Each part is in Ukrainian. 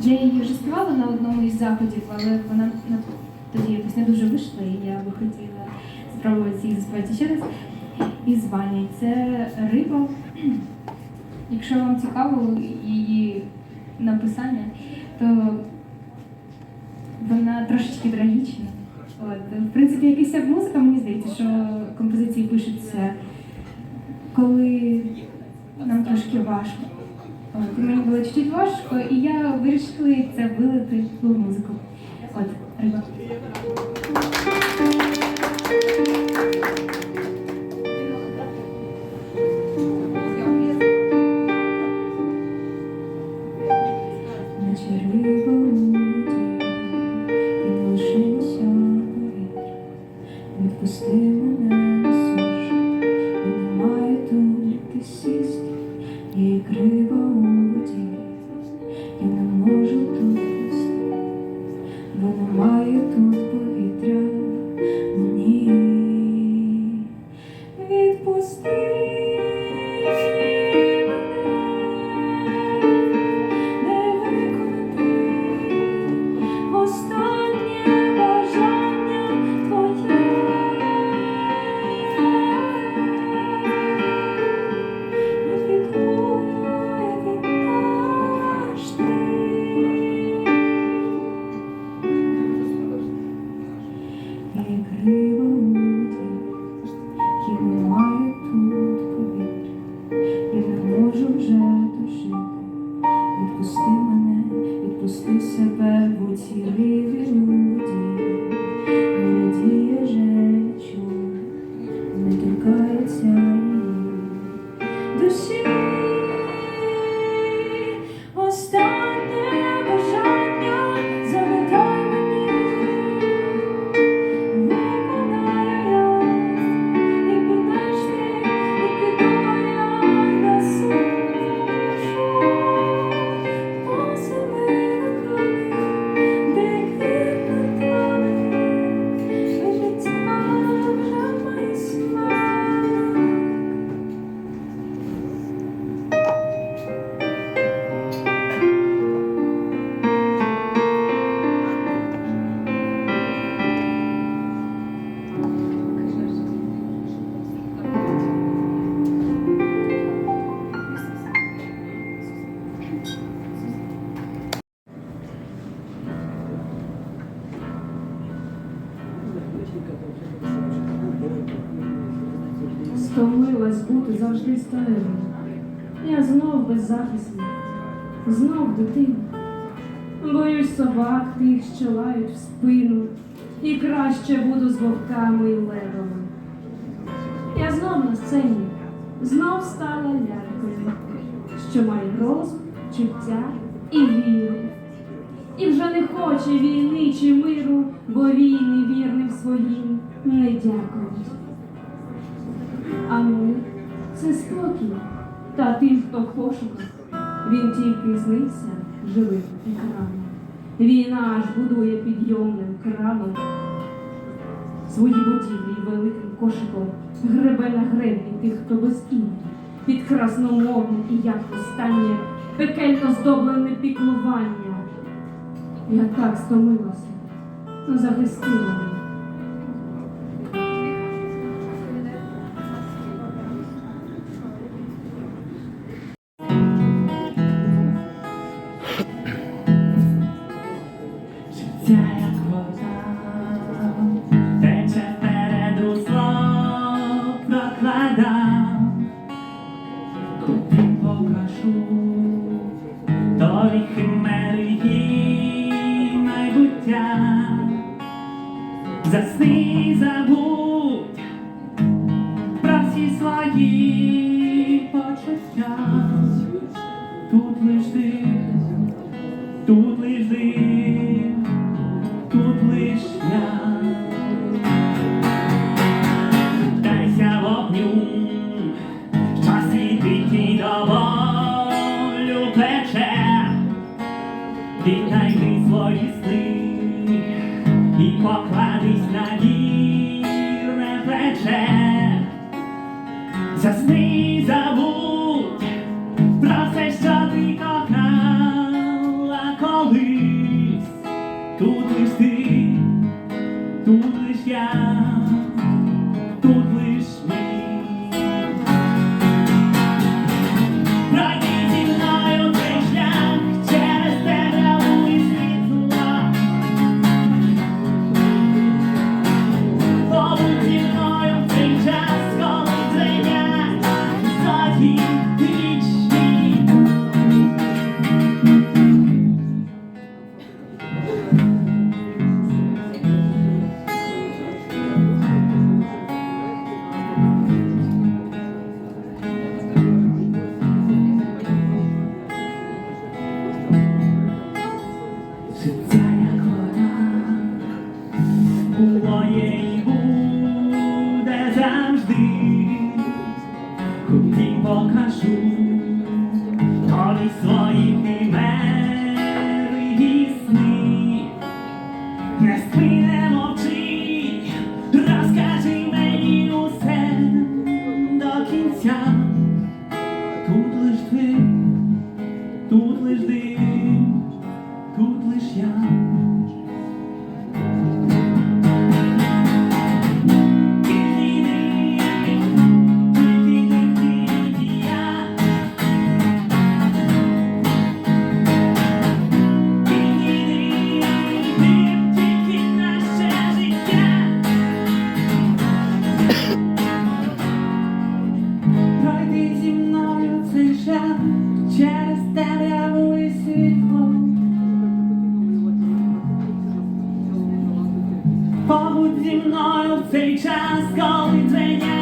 Я її вже співала на одному із заходів, але вона тоді якось не дуже вийшла, і я би хотіла спробувати її заспівати ще раз. Із Вані. Це риба. Якщо вам цікаво її написання, то вона трошечки трагічна. От. В принципі, якась музика, мені здається, що композиції пишуться, коли нам трошки важко. От, і мені було чуть-чуть важко, і я вирішила це вилити в музику. От, риба. Відпусти мене завжди старою. Я знов беззахисна, знов дитина. Боюсь собак тих, що лають в спину, і краще буду з вовками і левами. Я знов на сцені, знов стала лялькою, що має розум, чуття і віру. І вже не хоче війни чи миру, бо війни вірним своїм не дякують. А ми це спокій, та тим, хто в пошуках, він тільки знився живим екраном. Війна аж будує підйомним краном свої будівлі великим кошиком, гребе на греблі тих, хто без імені, під красномовне і як останнє пекельно здоблене піклування. Я так стомилася, захисти майбуття, засни забудь про всі свої почуття, тут лиш ти, скали треня.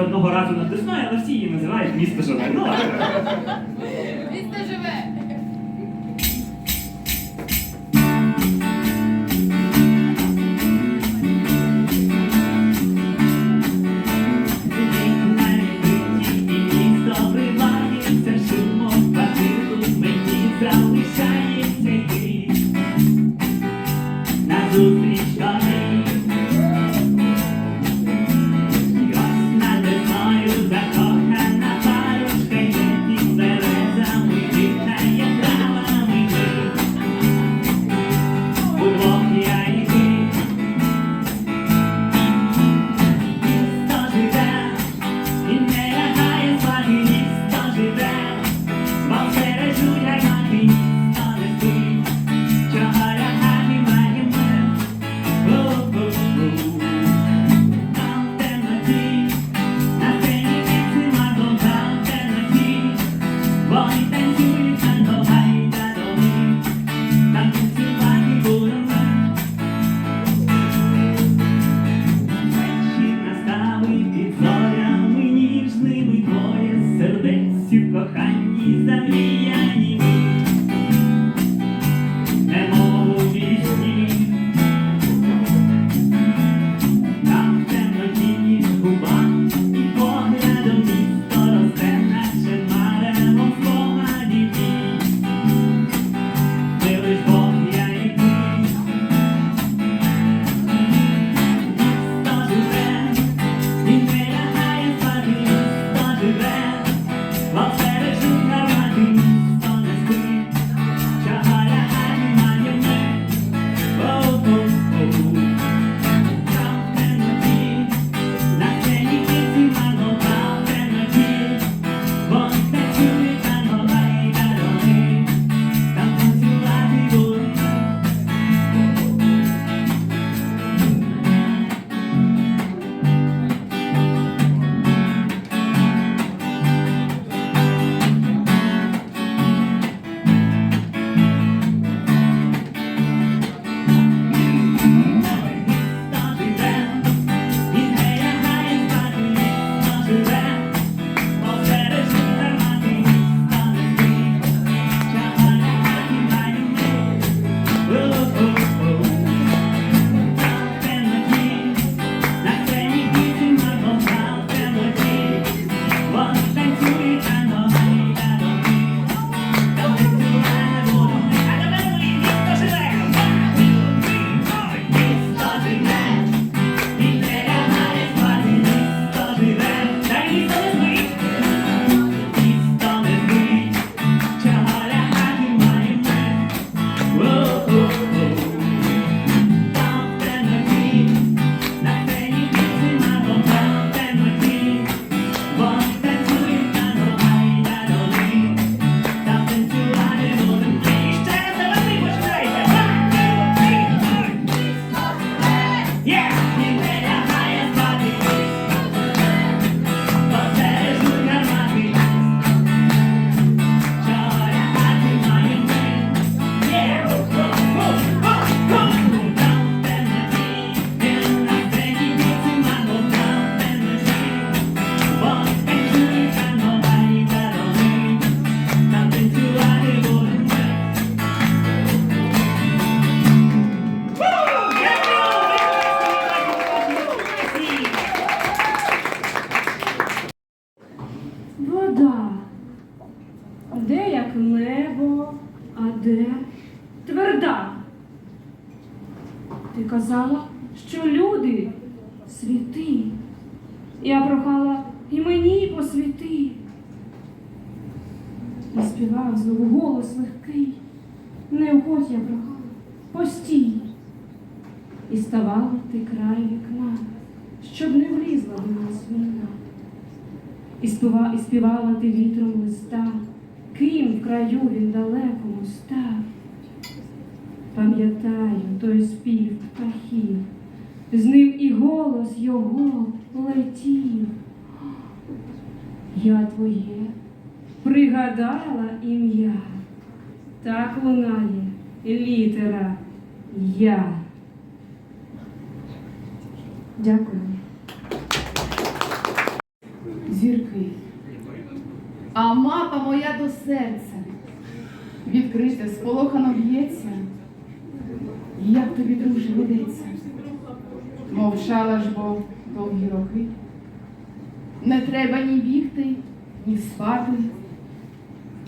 одного разу натискає, але всі її називають місто Жовтий. Я прохала і мені посвіти. І співав знову голос легкий. Не уходь я прохала, постій. І ставала ти край вікна, щоб не влізла до нас війна. І співа, і співала ти вітром листа, ким в краю він далекому став. Пам'ятаю той спів птахів, з ним і голос його летів. Я твоє пригадала ім'я, так лунає літера Я. Дякую. Зірки. А мапа моя до серця. Відкрите, сполохано б'ється. Як тобі, друже, ведеться? Мовчала ж бо довгі роки. Не треба ні бігти, ні спати.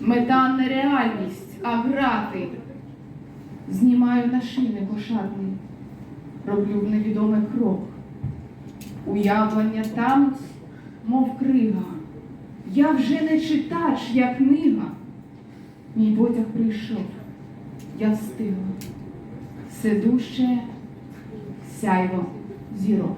Мета не реальність, а грати. Знімаю нашини кошатний, роблю в невідомий крок. Уявлення тануть, мов крига. Я вже не читач, я книга. Мій потяг прийшов, я встигла. Все дужче сяйво зірок.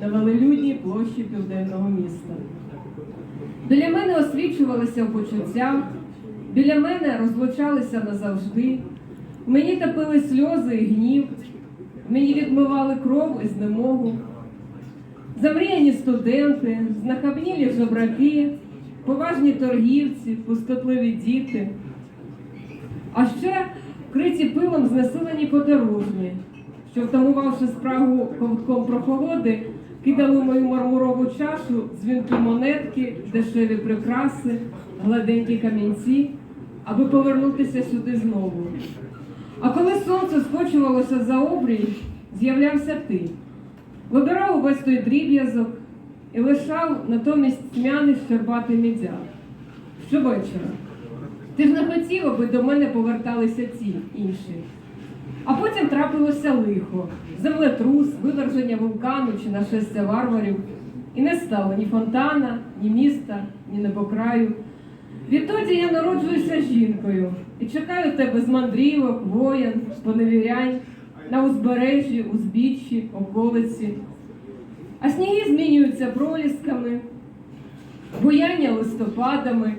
На велелюдній площі південного міста. Біля мене освічувалися в почуттях, біля мене розлучалися назавжди. Мені топили сльози і гнів, мені відмивали кров і знемогу. Замріяні студенти, знахабнілі жебраки, поважні торгівці, пустотливі діти. А ще вкриті пилом знесилені подорожні, що, втамувавши спрагу ковтком прохолоди, кидали в мою мармурову чашу дзвінки монетки, дешеві прикраси, гладенькі камінці, аби повернутися сюди знову. А коли сонце скочувалося за обрій, з'являвся ти. Вибирав увесь той дріб'язок і лишав натомість тьмяний щербатий мідяк. Щовечора. Ти ж не хотів, аби до мене поверталися ці інші. А потім трапилося лихо, землетрус, виверження вулкану чи нашестя варварів. І не стало ні фонтана, ні міста, ні небокраю. Відтоді я народжуюся жінкою і чекаю тебе з мандрівок, воєн, поневірянь, на узбережжі, узбіччі, околиці. А сніги змінюються пролісками, буяння листопадами,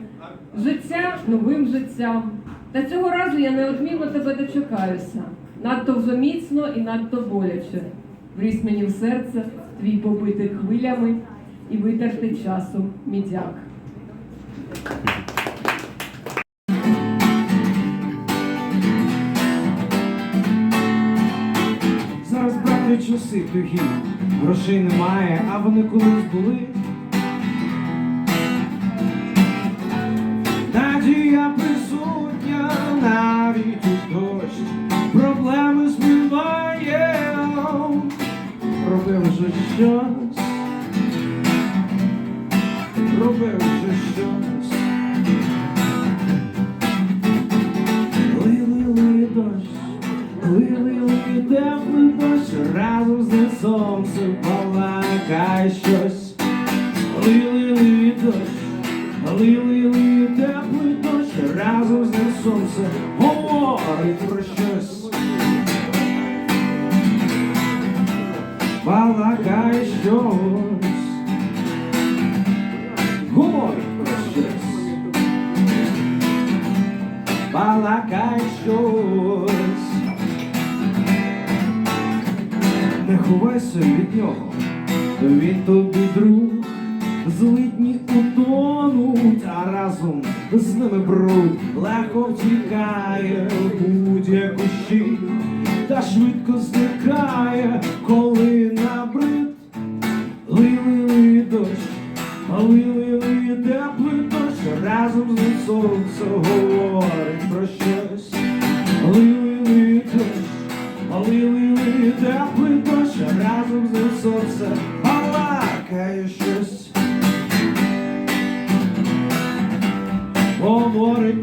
життя новим життям. Та цього разу я неодмінно тебе дочекаюся. Надто вже міцно і надто боляче. Вріс мені в серце твій побитий хвилями і витертий часом мідяк. Зараз брати часи тугі, грошей немає, а вони колись були. Надія присутня щось, робив вже щось. Лили дощ, лили теплий дощ, разом з сонцем балакай щось. Лили дощ, лили теплий дощ, разом з сонцем говорить про щось. Балакай щось. Говорить про щось. балакай щось. Не ховайся від нього, він тобі друг, злитні утонуть, а разом з ними бруд легко втікає в будь-яку щіль та швидко зникає, коли набрид Лили дощ, лили теплий дощ, разом з ним сонце говорить про щось. Лили дощ, лили теплий дощ, разом з ним сонце балакає щось. Говорить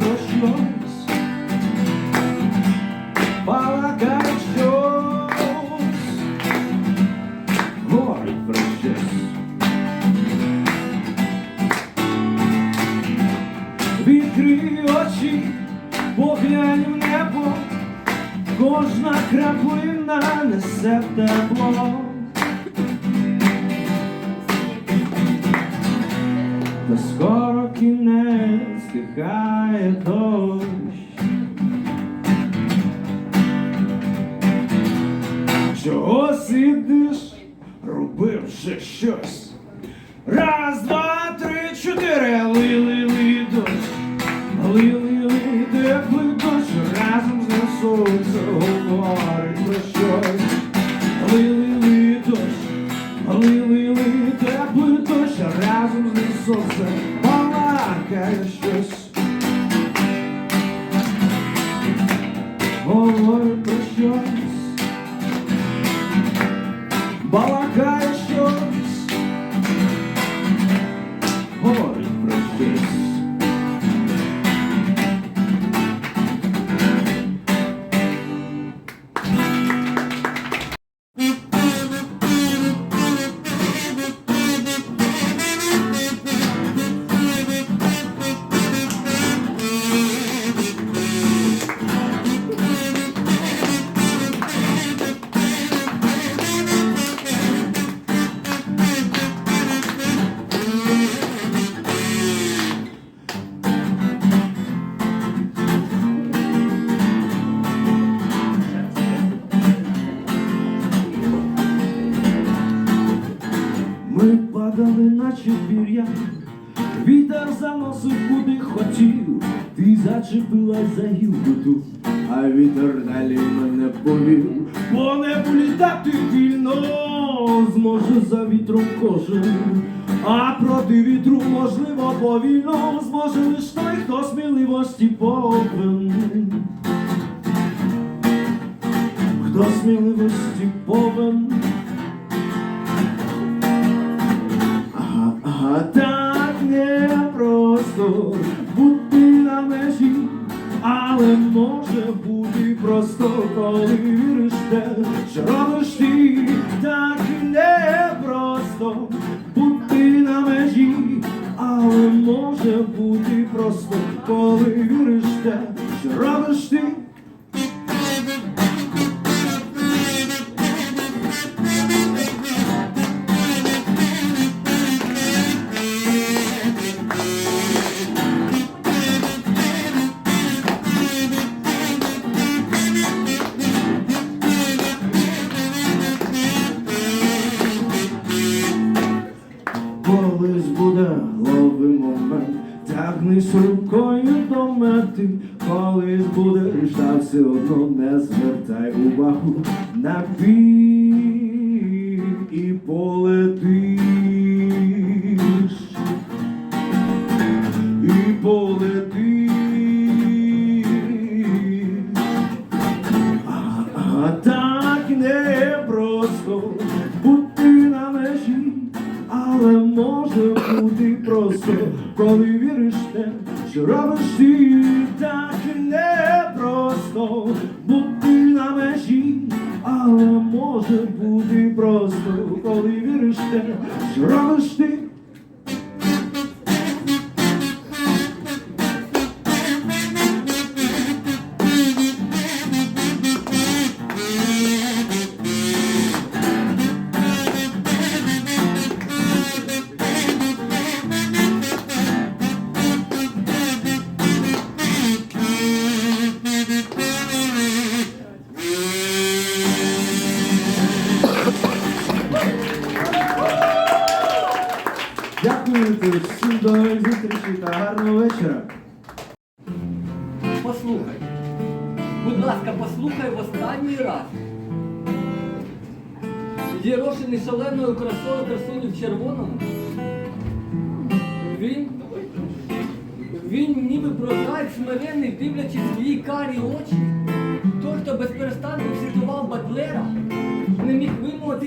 краплина несе тепло. Та скоро кінець стихає дощ. Чого сидиш, робивши щось? Раз, два, можливо повільно зможе той, хто сміливості повен. Хто сміливості повен. А, а так не просто бути на межі, але може бути просто, коли віриш те, що будеш, та все одно не звертай увагу на бій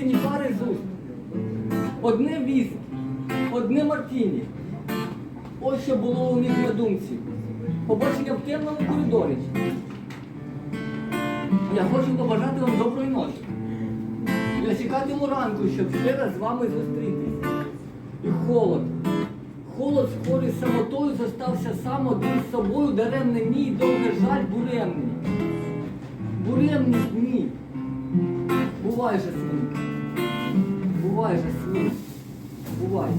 вимовити пари з уст. Одне віск, одне мартіні. Ось що було у них на думці. Побачення в темному коридорі. Я хочу побажати вам доброї ночі. Я чекатиму ранку, щоб ще раз з вами зустрітися. І холод. Холод схожий з самотою зостався сам один з собою даремний мій довге жаль буремний. Буремні дні. Бувай же свинка. Бувай же свинка. Бувай.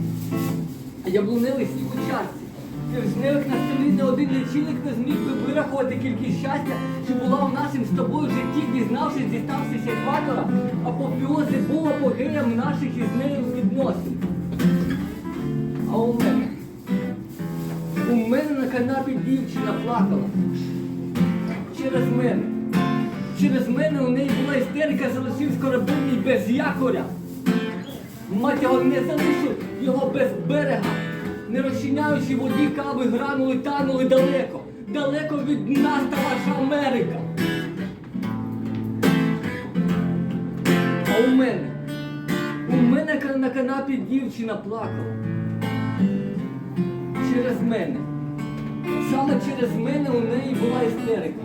Яблуневий сік у чарці. Тижневик на столі не один лічильник не зміг би вирахувати кількість щастя, що була в нашім з тобою житті, дізнавшись, діставшись екватора, апофіози був апогеєм наших із нею відносин. А у мене? У мене на канапі дівчина плакала. Через мене. Через мене у неї була істерика, залишив скоробинний без якоря. Мать його не залишив його без берега, не розчиняючи воді кави гранули танули далеко, далеко від нас та ваша Америка. А у мене, у мене на канапі дівчина плакала. Через мене. Саме через мене у неї була істерика.